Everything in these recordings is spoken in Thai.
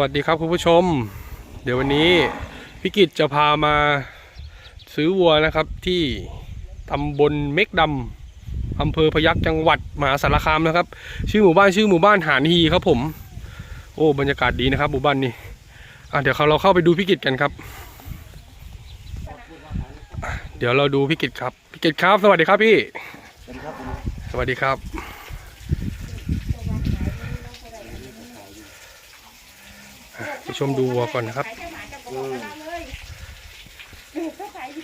วัสดีครับคุณผู้ชม เดี๋ยววันนี้พิกิจจะพามาซื้อวัวนะครับที่ตำบลเม็กดำอำเภอพยัคฆ์จังหวัดมหาสารคามนะครับ ชื่อหมู่บ้านชื่อหมู่บ้านหานฮีครับผม โอ้บรรยากาศดีนะครับหมู่บ้านนี้อะเดี๋ยวเราเข้าไปดูพิกิจกันครับอะเดี๋ยวเราดูพิกิจครับพิกิจครับ สวัสดีครับพี่ สวัสดีครับ ไป ชมดูวัวก่อนนะครับ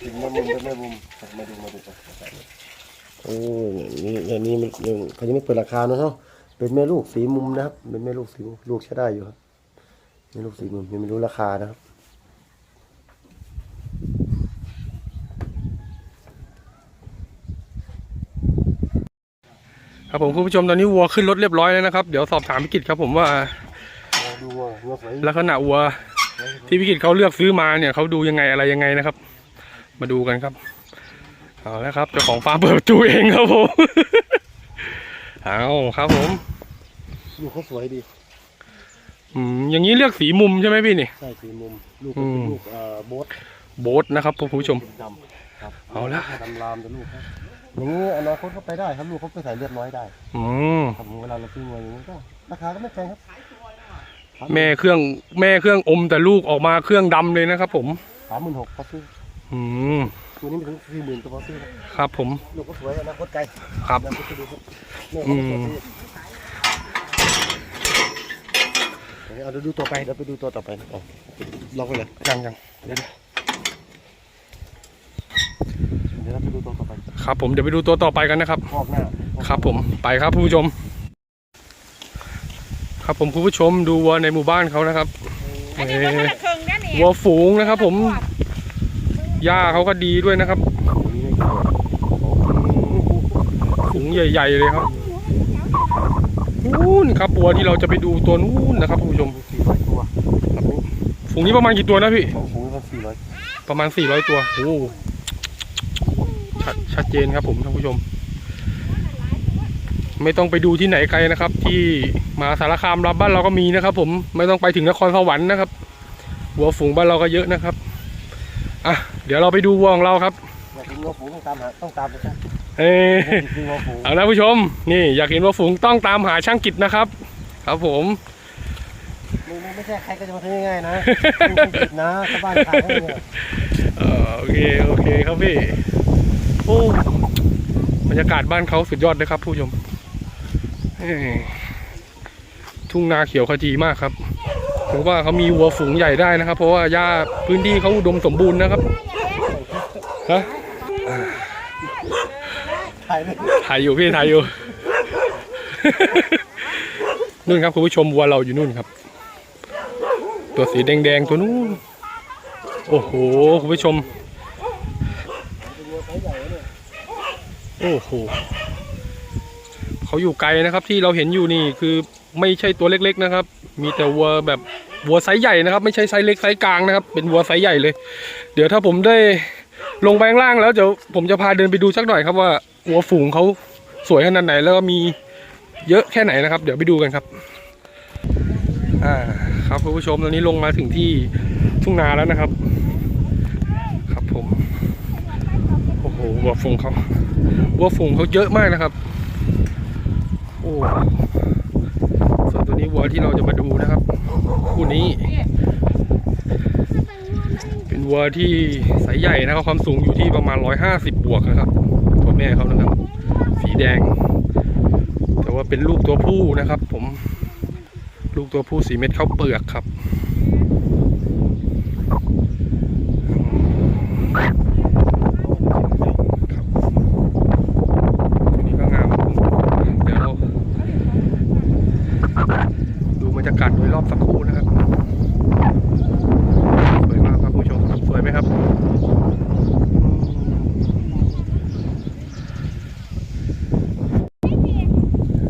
ถึงแม่บุมเป็นแม่บุมมาดูมาดูกันโอ้นี่อย่างนี้มันยังเขายังไม่เปิดราคาเนะเนาะเป็นแม่ลูกสีมุมนะครับ เป็นแม่ลูกสีมุมลูกใช้ได้อยู่ครับแม่ลูกสีมุมยังไม่รู้ราคานะครับครับผมคุณผู้ชมตอนนี้วัวขึ้นรถเรียบร้อยแล้วนะครับ เดี๋ยวสอบถามพิกิจครับผมว่า ดูว่าวัวสวยลักษณะวัวที่พิกิจเขาเลือกซื้อมาเนี่ยเขาดูยังไงอะไรยังไงนะครับ มาดูกันครับเอาแล้วครับเจ้าของฟาร์มเปิดประตูเองครับผมเอาครับผมลูกเขาสวยดีอืมอย่างนี้เลือกสีมุมใช่ไหมพี่นี่ ใช่สีมุมลูกอืเป็นมลูกเอ่อโบ๊ทโบ๊ทนะครับคุณผู้ชม ดำครับเอาละ ดำรามเป็นลูกครับอย่างนี้อนาคตเขาไปได้ครับลูกเขาไปใส่เลือดน้อยได้อืม ครับเวลาเราซื้อมาอย่างนี้ก็ราคาก็ไม่แพงครับ แม่เครื่องแม่เครื่องอมแต่ลูกออกมาเครื่องดำเลยนะครับ ผม สามหมื่นหกเขาซื้ออืมตัวนี้มันถึงสี่หมื่นตัวเขาซื้อครับครับผมลูกก็สวยอนาคตไกลครับอนาคตจะดูครับแม่อืเขามก็สวยดีเอาเดี๋ยวดูตัวไปเดี๋ยวไปดูตัวต่อไปอ๋อล็อกไปเลยยังยังเดี๋ยวเดี๋ยวเราไปดูตัวต่อไปครับผมเดี๋ยวไปดูตัวต่อไปกันนะครับ ออกหน้า ครับผมไปครับคุณผู้ชม ครับผมคุณผู้ชมดูวัวในหมู่บ้านเขานะครับอันนี้วัวทะละเคิงนะเนี่ยวัวฝูงนะครับ ผมหญ้าเขาก็ดีด้วยนะครับตัวนี้ไม่เกี่ยวฝูงใหญ่ ๆ เลยครับนู่นครับวัวที่เราจะไปดูตัวนู้นนะครับคุณผู้ชมสี่ร้อยตัวฝูงนี้ประมาณกี่ตัวนะพี่ของผมมันสี่ร้อยประมาณ400ตัวโอ้ชัดชัดเจนครับผมท่านผู้ชม ไม่ต้องไปดูที่ไหนไกลนะครับ ที่มหาสารคามรับบ้านเราก็มีนะครับ ผมไม่ต้องไปถึงนครสวรรค์นะครับวัวฝูงบ้านเราก็เยอะนะครับอะเดี๋ยวเราไปดูวัวของเราครับอยากกินวัวฝูงต้องตามหาต้องตามไปใช่เอ้ยกินวัวฝูงเอาละผู้ชม นี่อยากเห็นวัวฝูงต้องตามหาช่างกิจนะครับ ครับผมไม่ไม่ไม่ใช่ใครก็จะมาซื้อง่ายๆนะต้องผิดนะชาวบ้านขายให้เนี่ยเออโอเคโอเคครับพี่โอ้บรรยากาศบ้านเขาสุดยอดเลยครับผู้ชมเอ้ย ทุ่งนาเขียวขจีมากครับถือว่าเขามีวัวฝูงใหญ่ได้นะครับ เพราะว่าหญ้าพื้นที่เขาอุดมสมบูรณ์นะครับฮะถ่ายเลยถ่ายอยู่พี่ถ่ายอยู่ นู่นครับคุณผู้ชมวัวเราอยู่นู่นครับ ตัวสีแดงๆตัวนู้นโอ้โหคุณผู้ชม โอ้โห เขาอยู่ไกลนะครับ ที่เราเห็นอยู่นี่คือไม่ใช่ตัวเล็กๆนะครับ มีแต่วัวแบบวัวไซส์ใหญ่นะครับ ไม่ใช่ไซส์เล็กไซส์กลางนะครับ เป็นวัวไซส์ใหญ่เลย เดี๋ยวถ้าผมได้ลงไปข้างล่างแล้วเดี๋ยวผมจะพาเดินไปดูสักหน่อยครับว่าวัวฝูงเขาสวยขนาดไหนแล้วก็มีเยอะแค่ไหนนะครับ เดี๋ยวไปดูกันครับอ่าครับคุณผู้ชมตอนนี้ลงมาถึงที่ทุ่งนาแล้วนะครับ ครับผมโอ้โหวัวฝูงเขาวัวฝูงเขาเยอะมากนะครับ โอ้ส่วนตัวนี้วัวที่เราจะมาดูนะครับคู่นี้ เป็นวัวที่สายใหญ่นะครับความสูงอยู่ที่ประมาณ 150 บวกนะครับ ตัวแม่เขานะครับ สีแดง แต่ว่าเป็นลูกตัวผู้นะครับ ผม ลูกตัวผู้สีเม็ดข้าวเปลือกครับ ตัวนี้ก็งามครับผมเดี๋ยวเราดูบรรยากาศโดยรอบสักครู่นะครับ สวยมากครับผู้ชม สวยไหมครับ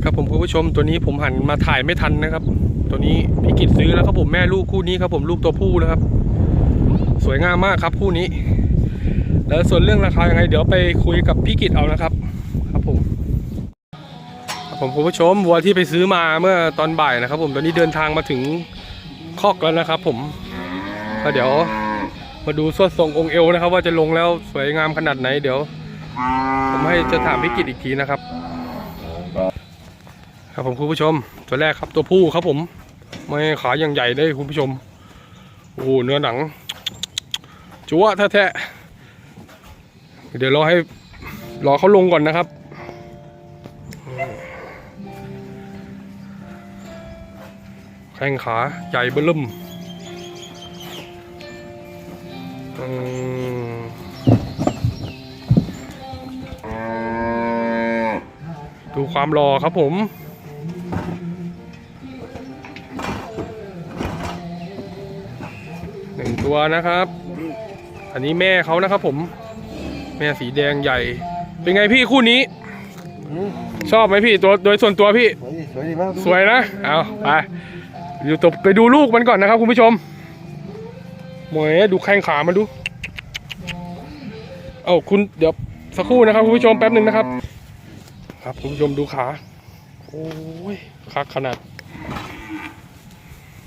ครับ ผู้ชมตัวนี้ผมหันมาถ่ายไม่ทันนะครับ ตัวนี้พี่กิจซื้อแล้วครับผมแม่ลูกคู่นี้ครับผมลูกตัวผู้นะครับ สวยงามมากครับคู่นี้ แล้วส่วนเรื่องราคายังไง เดี๋ยวไปคุยกับพี่กิจเอานะครับ ครับผมครับผมคุณผู้ชมวัวที่ไปซื้อมาเมื่อตอนบ่ายนะครับ ผมตอนนี้เดินทางมาถึงคอกแล้วนะครับ ผมก็เดี๋ยวมาดูสวดทรงองค์เอวนะครับ ว่าจะลงแล้วสวยงามขนาดไหนเดี๋ยว ผมให้จะถามพิกิตอีกทีนะครับ ครับผมคุณผู้ชม ตัวแรกครับตัวผู้ครับผม ไม่ขาอย่างใหญ่เลยคุณผู้ชม โอ้เนื้อหนัง จั๊วแท้ๆเดี๋ยวรอให้รอเขาลงก่อนนะครับแข้งขาใหญ่เบิ่มอืมดูความรอครับผม ตัวนะครับ อันนี้แม่เขานะครับผม แม่สีแดงใหญ่ เป็นไงพี่คู่นี้ ชอบไหมพี่ตัวโดยส่วนตัวพี่ สวยดีสวยดีมากสวยนะ เอาไปอยู่ตบไปดูลูกมันก่อนนะครับคุณผู้ชมหมวยดูแข้งขามันดู เอาคุณเดี๋ยวสักครู่นะครับคุณผู้ชมแป๊บหนึ่งนะครับ ครับคุณผู้ชมดูขา โอ้ยคักขนาด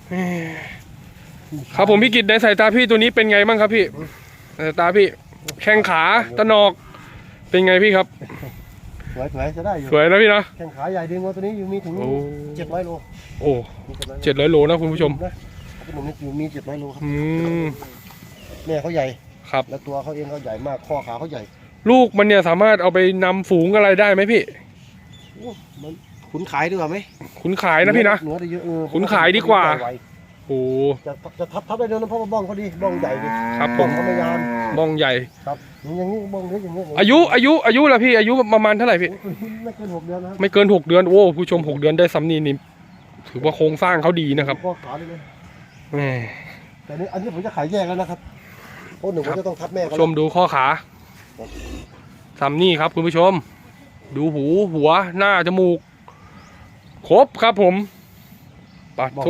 เอ้ย ครับผมพี่กิตในสายตาพี่ตัวนี้เป็นไงบ้างครับพี่ในสายตาพี่ แข้งขาตะนอก เป็นไงพี่ครับ สวยสวยจะได้อยู่สวยนะพี่นะ แข้งขาใหญ่ดีงวตัวนี้อยู่มีถึงโอ้ เจ็ดร้อยโลโอ้มี700โลเจ็ดร้อยโลนะคุณผู้ชมนะขนมนี่อยู่มีเจ็ดร้อยโลครับอืมแม่เขาใหญ่ครับ แล้วตัวเขาเองเขาใหญ่มากข้อขาเขาใหญ่ลูกมันเนี่ยสามารถเอาไปนำฝูงอะไรได้ไหมพี่ โอ้มันขุนขายดีกว่าไหมขุนขายนะพี่นะ เนื้อได้เยอะเออขุนขายดีกว่า ไโอ้จะจะทับทับได้เร็วนะเพราะว่าบ้องเขาดีบ้องใหญ่ดีครับผบ้องมเขาไม่ยานบ้องใหญ่ ครับอย่างนี้บ้องเล็กอย่างนี้อายุอายุอายุละพี่อายุประมาณเท่าไหร่พี่ ไม่เกินหกเดือนนะครับไม่เกินหกเดือนโอ้ผู้ชมหกเดือนได้ซ้ำนี่นี่ถือว่าโครงสร้างเขาดีนะครับข้อขาเลยเลยแหมแต่นี่อันนี้ผมจะขายแยกแล้วนะครับเพราะหนึ่งผมจะต้องทับแม่เขาชมดูข้อขาซ้ำนี่ครับคุณผู้ชม ดูหูหัวหน้าจมูก ครบครับผมปัดโท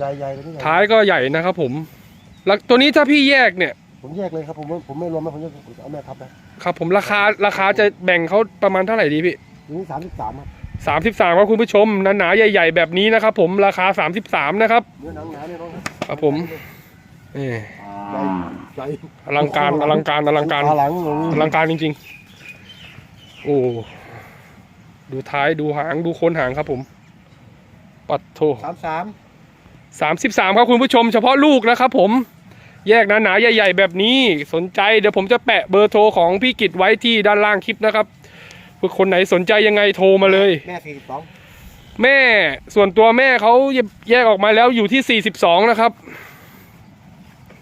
ใหญ่ใหญ่ๆเลยนี่ใหญ่ท้ายก็ใหญ่นะครับผมแล้วตัวนี้ถ้าพี่แยกเนี่ย ผมแยกเลยครับผมไม่ผมไม่รวมนะผมจะเอาแม่ทับนะครับผมราคาราคาจะแบ่งเขาประมาณเท่าไหร่ดีพี่ทีนี้สามสิบสามครับสามสิบสามครับคุณผู้ชมหนาๆใหญ่ ๆ แบบนี้นะครับผมราคาสามสิบสามนะครับเนื้อหนังหนาเนี่ยน้องครับครับผมเอ่ใหญ่ใหญ่อลังการอลังการอลังการขาหลังอลังการจริง ๆ โอ้ดูท้ายดูหางดูโคนหางครับผม ปัดโทสามสาม สามสิบสามครับคุณผู้ชมเฉพาะลูกนะครับผมแยกหนาๆใหญ่ ๆ แบบนี้สนใจเดี๋ยวผมจะแปะเบอร์โทรของพี่กิตไว้ที่ด้านล่างคลิปนะครับเพื่อคนไหนสนใจยังไงโทรมาเลย แม่สี่สิบสองแม่ส่วนตัวแม่เขาแยกออกมาแล้วอยู่ที่ 42 นะครับ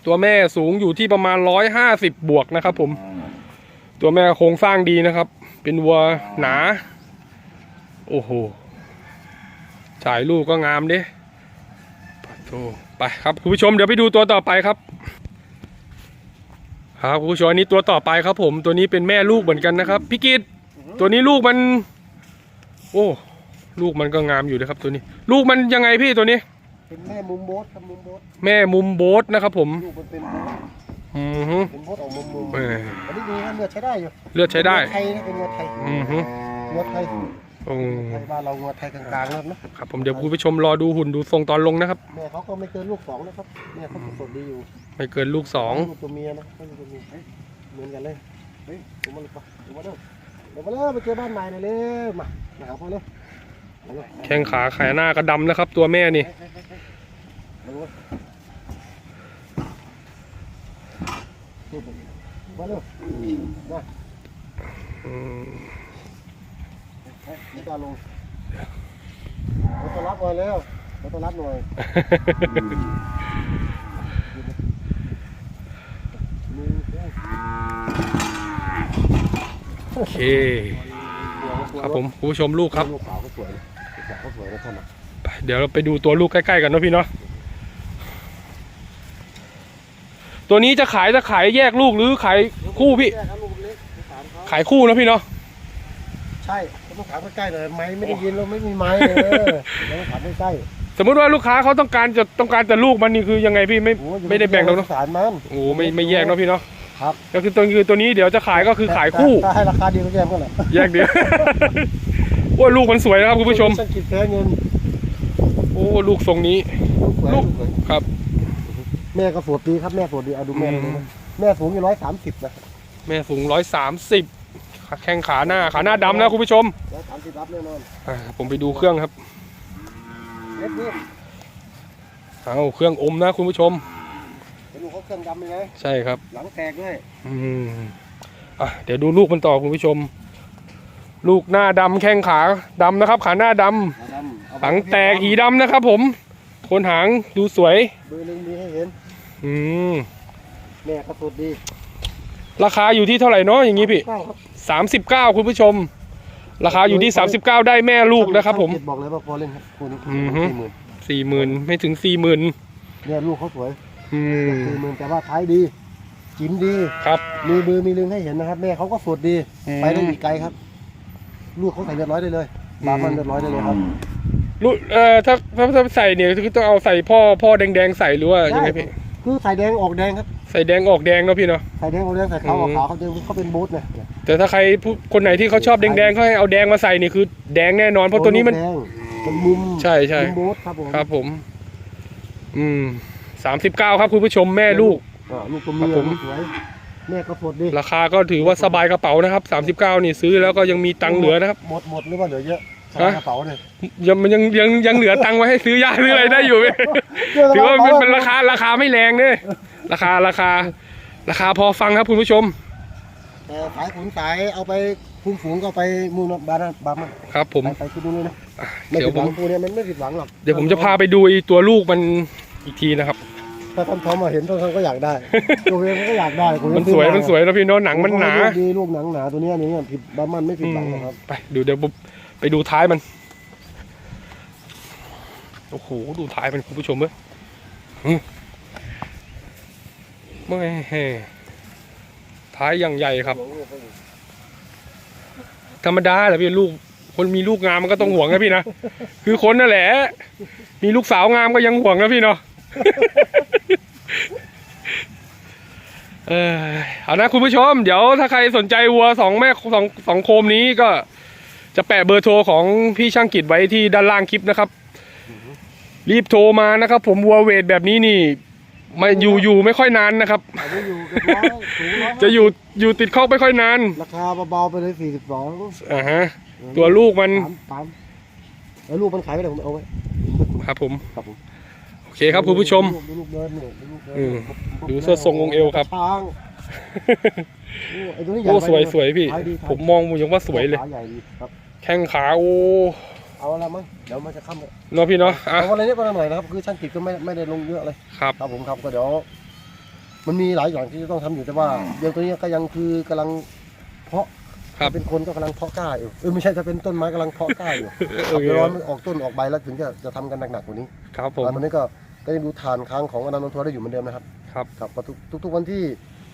ตัวแม่สูงอยู่ที่ประมาณ 150 บวกนะครับ ผม ตัวแม่โครงสร้างดีนะครับ เป็นวัวหนา โอ้โหฉายลูกก็งามเด้ ปะโถไปครับคุณผู้ชมเดี๋ยวไปดูตัวต่อไปครับครับคุณผู้ชมอันนี้ตัวต่อไปครับผมตัวนี้เป็นแม่ลูกเหมือนกันนะครับพี่กิตตัวนี้ลูกมัน โอ้ลูกมันก็งามอยู่นะครับตัวนี้ ลูกมันยังไงพี่ตัวนี้ เป็นแม่มุมโบ๊ทครับมุมโบ๊ทแม่มุมโบสนะครับ ผมลูกมันเป็นโบ๊ทอือฮึเป็นโบ๊ทออกมุมมุมเอออันนี้ดีครับเลือดใช้ได้อยู่เลือดใช้ได้ไทยนะเป็นเงือไทยอือฮึเงือไทย อืมไทยบ้านเราเงือไทยกลางๆนะครับนะครับผมเดี๋ยวคุณผู้ชมรอดูหุ่นดูทรงตอนลงนะครับแม่เขาก็ไม่เกินลูกสองนะครับแม่เขาสดดีอยู่ไม่เกินลูกสองลูกตัวเมียนะไม่ใช่ตัวเมียเฮ้ยเหมือนกันเลยเฮ้ยเดี๋ยวมาเลยปะเดี๋ยวมาเร็วเดี๋ยวมาเร็วไปเจอบ้านใหม่หน่อยเร็วมามาหาพ่อเร็วมาเร็วแข้งขาขายหน้ากระดำนะครับ ตัวแม่นี่มาเร็วมาเร็วมาอืม ไม่กล้าลงมาต้อนรับหน่อยเร็วมาต้อนรับหน่อยมือเร็วโอเค ครับผมคุณผู้ชมลูกครับ ลูกสาวเขาสวยนะลูกสาวเขาสวยนะท่านอะไปเดี๋ยวเราไปดูตัวลูกใกล้ๆกันเนาะพี่เนาะตัวนี้จะขายจะขายแยกลูกหรือขายคู่พี่แยกครับลูกเล็กถามเขาขายคู่นะพี่เนาะ ใช่ ต้องถามใกล้ๆหน่อยไม้ไม่ได้ยินเราไม่มีไม้เออแล้วถามใกล้สมมติว่าลูกค้าเขาต้องการจะต้องการแต่ลูกมันนี่คือยังไงพี่ไม่ๆโอ้ยไม่ได้แบ่งเราเนาะสารมัน โอ้ไม่ไม่แยกเนาะพี่เนาะครับ ก็คือตัวคือตัวนี้เดี๋ยวจะขายก็คือขายคู่ ถ้าให้ราคาดีก็แยกกันแหละแยกเดียว โอ้ยลูกมันสวยนะครับคุณผู้ชม สังกิตแพ้เงินโอ้ลูกทรงนี้ ลูกสวยลูลูกกสวยครับ แม่ก็สวดดีครับแม่สวดดีเอาดูแม่อืม ดูนะแม่สูงอยู่ร้อยสามสิบนะครับแม่สูงร้อยสามสิบ แข้งขาหน้าขาหน้าดำนะคุณผู้ชมร้อยสามสิบรับแน่นอนอ่าผมไปดูเครื่องครับเล็กนี่เอาเครื่องอมนะคุณผู้ชมเป็นลูกเขาเครื่องดำเลยนะใช่ครับ หลังแตกด้วยอืมอะเดี๋ยวดูลูกมันต่อคุณผู้ชม ลูกหน้าดำแข้งขาดำนะครับ ขาหน้าดำเอาดำเอาไปหางแตกหีดำนะครับ ผมโคนหางดูสวย เบอร์หนึ่งมีให้เห็นอืมแม่ก็สวดดีราคาอยู่ที่เท่าไหร่เนาะอย่างงี้พี่ใช่ครับ สามสิบเก้าคุณผู้ชม ราคาอยู่ที่สามสิบเก้าได้แม่ลูกนะครับ ผม ช่างเจ็ดบอกเลยว่าพอเล่นครับคู่นี้อือฮึ สี่หมื่นสี่หมื่นไม่ถึงสี่หมื่นเนี่ยลูกเขาสวยอืมสี่หมื่นแต่ว่าท้ายดีจิ้มดี ครับ มีมือมีลึงให้เห็นนะครับ แม่เขาก็สดดี อืม ไปได้อีกไกลครับ ลูกเขาใส่เลือดร้อยได้เลยอืมบามันเลือดร้อยได้เลยครับลูกเอ่อถ้าถ้าถ้าใส่เนี่ยคือต้องเอาใส่พ่อพ่อแดงๆใส่หรือว่ายังไงพี่คือใส่แดงออกแดงครับ ใส่แดงออกแดงเนาะพี่เนาะ ใส่แดงออกแดงใส่ขาวออกอืมขาวเขาจะเขาเป็นบูทเนี่ย แต่ถ้าใครผู้คนไหนที่เขาชอบแดงๆเขาให้เอาแดงมาใส่นี่คือแดงแน่นอนเพราะตัวนี้มันแดงเป็นมุมใช่ใช่ มุมบูทครับผมครับผม อืมสามสิบเก้าครับคุณผู้ชมแม่ลูก อ่าลูกตัวครัเมีบยผม สวยแม่ก็สดดีราคาก็ถือว่าสบายกระเป๋านะครับสามสิบเก้านี่ซื้อแล้วก็ยังมีตังค์เหลือนะครับ หมดหมดหรือว่าเหลือเยอะใส่ฮะ กระเป๋าเนี่ยยังมันยังยังยังเหลือตังค์ไว้ให้ซื้อยาซื้ออะไรได้อยู่ ถือว่ามันเป็นราคาราคาไม่แรงเนี่ยราคาราคา ราคาพอฟังครับคุณผู้ชม แต่สายขุนสายเอาไปคุ้มฝูงก็ไปมูนบานาบามันครับ ผมไปไปคือดูเลยนะไม่เดี๋ยวผิดผหวัมงคู่เนี่ยมันไม่ผิดหวังหรอกเดี๋ยวผมจะพาไปดูไอ้ตัวลูกมันอีกทีนะครับ ถ้าท่านพร้อมมาเห็นท่านก็อยากได้ ตัวเองก็อยากได้ผมมันสวยมันสวยแล้วพี่เน้องหนังมันหนาดีลูกหนังหนาตัวเนี้ยเนี่ยผิดบามันไม่ผิดหวังหรอกครับ ไปดูเดี๋ยวผมไปดูท้ายมันโอ้โหดูท้ายมันคุณผู้ชมเว้ยอื้อไม่แห่ ท้ายอย่างใหญ่ครับ ธรรมดาแหละพี่ลูก คนมีลูกงามมันก็ต้องห่วงนะพี่นะ คือคนนั่นแหละ มีลูกสาวงามก็ยังห่วงนะพี่เนาะ เออเอานะคุณผู้ชม เดี๋ยวถ้าใครสนใจวัวสองแม่สองสองโคมนี้ก็จะแปะเบอร์โทรของพี่ช่างกิจไว้ที่ด้านล่างคลิปนะครับ รีบโทรมานะครับ ผมวัวเวทแบบนี้นี่ ไม่อยู่อยู่ไม่ค่อยนานนะครับอายุอยู่เกับร้อยสูงร้อยจะอยู่อยู่ติดข้อกไม่ค่อยนานราคาเบาๆไปเลยสี่สิบสองอ่าฮะตัวลูกมันสามสามแล้วลูกมันขายไปไหนผมเอาไว้ครับผม ครับผมโอเคครับคุณผู้ชม ดูลูกเดินเนี่ยดูลูกเดินอืมดูเสื้อทรงองค์เอวครับ ช้างโอ้ไอ้ตัวนี้ใหญ่โอ้ไปสวยนะสวยพี่ ขายดีขายผมมองยังว่าสวยเลย ขาใหญ่ดีครับ แข้งขาโอ้ เอาอะไรมั้งเดี๋ยวมันจะค่ำเลยเนาะพี่เนาะอะเอาอะไรนิดก็หน่อยนะครับคือช่างกิจก็ไม่ไม่ได้ลงเยอะเลยครับ ครับผมครับก็เดี๋ยวมันมีหลายอย่างที่จะต้องทำอยู่แต่ว่าเดี๋ยวตัวนี้ก็ยังคือกำลังเพาะครับถ้าเป็นคนก็กำลังเพาะกล้าอยู่เออไม่ใช่จะเป็นต้นไม้กำลังเพาะกล้าอยู่โอเคเดี๋ยวรอมันออกต้นออกใบแล้วถึงจะจะทำกันหนักๆกว่านี้ครับผม ตอนนี้ก็ก็ยังดูฐานค้างของอนันต์นนทัวร์ได้อยู่เหมือนเดิมนะครับครับ ครับก็ทุกทุกทุกวันที่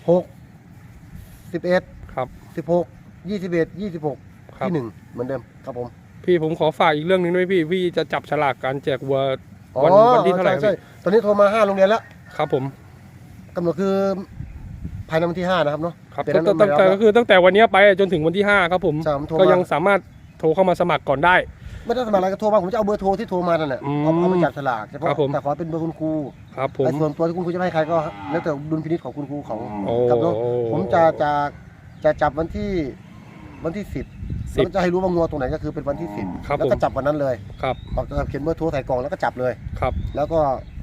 หกสิบเอ็ดครับ สิบหกยี่สิบเอ็ดยี่สิบหกครับ ที่หนึ่งเหมือนเดิมครับผม พี่ผมขอฝากอีกเรื่องหนึ่งด้วยพี่ พี่จะจับฉลากการแจกวัวอ๋อวันวันที่เท่าไหร่ใช่ใช่ตอนนี้โทรมาห้าโรงเรียนแล้วครับผมกำหนดคือภายในวันที่ห้านะครับเนาะครับเป็นตั้งนั้นตั้งแต่ไปแล้วก็คือตั้งแต่วันเนี้ยไปจนถึงวันที่ห้าครับผมใช่ผมโทรก็มายังสามารถโทรเข้ามาสมัครก่อนได้ ไม่ต้องสมัครอะไรก็โทรมาผมจะเอาเบอร์โทรที่โทรมานั่นแหละอืมเอาเอาไปจับฉลากเฉพาะครับผม แต่ขอเป็นเบอร์คุณครูครับผม ไอ้ส่วนตัวที่คุณครูจะให้ใครก็แล้วแต่ดุลพินิจของคุณครูของ โอ้ ครับเนาะผมจะจะจะจับวันที่วันที่สิบ สิบแล้วก็จะให้รู้ว่างัวตรงไหนก็คือเป็นวันที่สิบครับแล้วก็ผม จับวันนั้นเลยครับเอาจะเขียนเบอร์โทรใส่กล่องแล้วก็จับเลย ครับแล้วก็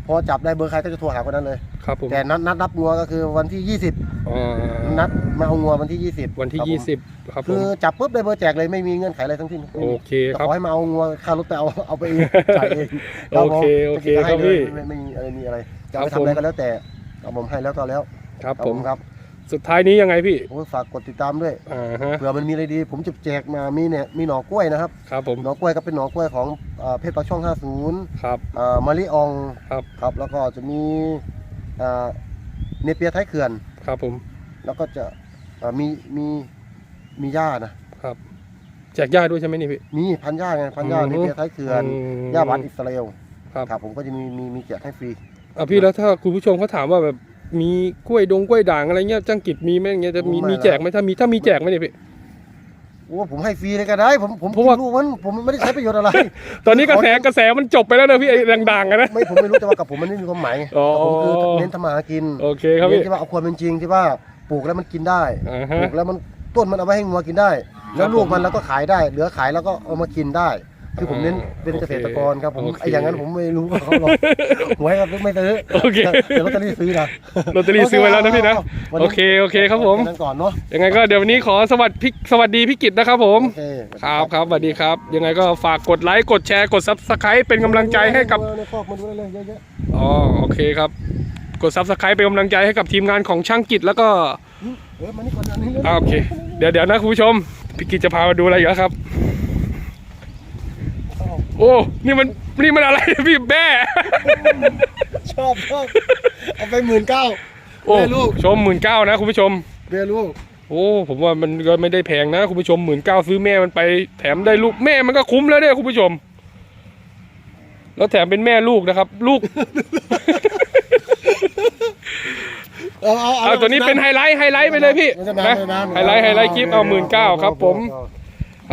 พอจับได้เบอร์ใครก็จะโทรหาคนนั้นเลย ครับผมแต่นัดนัดรับงัวก็คือวันที่ อ่า20 นัดมาเอางัววันที่ 20วันที่ครับผมยี่สิบครับผคืมอจับปุ๊บได้เบอร์แจกเลยไม่มีเงื่อนไขอะไรทั้งสิ้นโอเคแต่ครับขอให้มาเอางัวค่ารถไปเอาเอาไปเองจ่ายเองโอเคโอเคจะให้ครับพี่เลยไม่ไม่มีอะไรมีอะไรจะครัเอาบไปทำอะไรผมก็แล้วแต่เอาผมให้แล้วก็แล้วครับครับผผมมครับ สุดท้ายนี้ยังไงพี่ผมฝากกดติดตามด้วยอ่าฮะเผื่อมันมีอะไรดี ผมจะแจกมามีเนี่ยมีหน่อกล้วยนะครับ ครับผมหน่อกล้วยก็เป็นหน่อกล้วยของเอ่อเพชรปากช่อง 50ครับ อ่ามาริอองครับ ครับ แล้วก็จะมีอ่าเนเปียท้ายเขื่อน ครับผมแล้วก็จะอ่ามีมีมีหญ้านะครับแจกหญ้าด้วยใช่ไหมนี่พี่ มีพันหญ้าไงพันหญ้าอืมเนเปียท้ายเขื่อนม หญ้าหวานอิสราเอลครับครับ ผมก็จะมีมีมีแจกให้ฟรี อะพี่แล้วถ้าคุณผู้ชมเขาถามว่าแบบ มีกล้วยดงกล้วยด่างอะไรเงี้ยจ้างกิจมีไหมอย่างเงี้ยจะมีมีแจกไหมถ้ามีถ้ามีแจกไหมเนี่ยพี่ โอ้ผมให้ฟรีเลยก็ได้ ผมผมเพราะว่าลูกมันผมไม่ได้ใช้ประโยชน์อะไร ตอนนี้กระแสกระแสมันจบไปแล้วนะพี่ไอ้ดังๆอะนะ ไม่ผมไม่รู้แต่ว่ากับผมมันไม่มีความหมายไงอ๋อ กับผมคือเน้นทำมาหากินโอเคครับเน้พี่ นที่ว่าเอาความเป็นจริงที่ว่าปลูกแล้วมันกินได้อ่าปฮะลูกแล้วมันต้นมันเอาไว้ให้งัวกินได้ แล้วลูกมันเราก็ขายได้ เหลือขายแล้วก็เอามากินได้ คือผมเน้นเป็นเกษตรกรครับผมโอเคไอ้อย่างนั้นผมไม่รู้เขาหรอกหวยครับไม่ซื้อโอเค แต่ลอตเตอรี่ซื้อนะลอตเตอรี่ซื้อไว้แล้วนะพี่นะ วันโอนี้เคโอเคครับผมแนั้นก่อนเนาะยังไงก็เดี๋ยววันนี้ขอสวัสดีพี่สวัสดีพี่กิตนะครับผม โอเคครับครับสวัสดีครับ ยังไงก็ฝากกดไลค์กดแชร์กดซับสไครต์เป็นกำลังใจให้กับ ในคอกมาดูได้เลยเยอะอ๋อโอเคครับ กดซับสไครต์เป็นกำลังใจให้กับทีมงานของช่างกิจแล้วก็ๆเออมานี่ก่อนอันนี้เลย อ่าโอเค เดี๋ยวเดี๋ยวนะคุณผู้ชมพี่กิจจะพามาดูอะไรอีกแล้วครับ โอ้ นี่มันนี่มันอะไรพี่แม่ชอบชอบเอาไปหมื่นเก้าโอ้แม่ลูกชมหมื่นเก้านะคุณผู้ชมเบียร์ลูกโอ้ผมว่ามันก็ไม่ได้แพงนะคุณผู้ชมหมื่นเก้าซื้อแม่มันไปแถมได้ลูกแม่มันก็คุ้มแล้วเนี่ยคุณผู้ชม แล้วแถมเป็นแม่ลูกนะครับ ลูก เอาเอาเอาตัวนี้เป็นไฮไลท์ไฮไลท์ไปเลยพี่มันจะนานนะมันจะนานไฮไลท์ไฮไลท์คลิปเอาหมื่นเก้าครับผม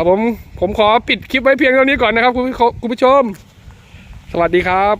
ครับผมผมขอปิดคลิปไว้เพียงเท่านี้ก่อนนะครับคุณผู้คุณผู้ชม สวัสดีครับ